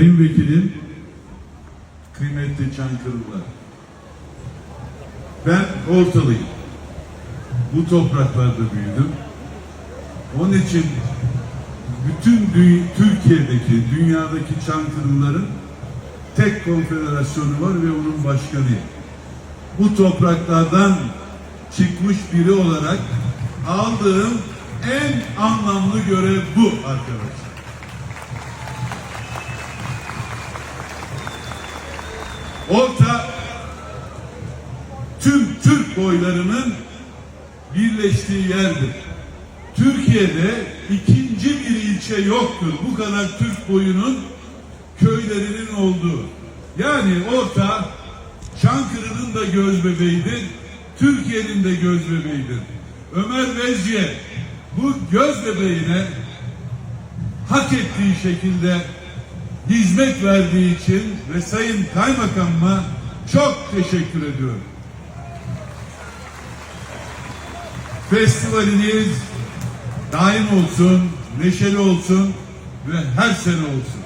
Sayın Vekilim, kıymetli Çankırılılar, ben ortalıyım. Bu topraklarda büyüdüm. Onun için bütün Türkiye'deki, dünyadaki Çankırılıların tek konfederasyonu var ve onun başkanıyım. Bu topraklardan çıkmış biri olarak aldığım en anlamlı görev bu arkadaşlar. Orta tüm Türk boylarının birleştiği yerdir. Türkiye'de ikinci bir ilçe yoktur. Bu kadar Türk boyunun köylerinin olduğu. Yani orta Çankırı'nın da göz bebeğidir. Türkiye'nin de göz bebeğidir. Ömer Vezci'ye bu göz bebeğine hak ettiği şekilde hizmet verdiği için ve Sayın Kaymakamıma çok teşekkür ediyorum. Festivaliniz daim olsun, neşeli olsun ve her sene olsun.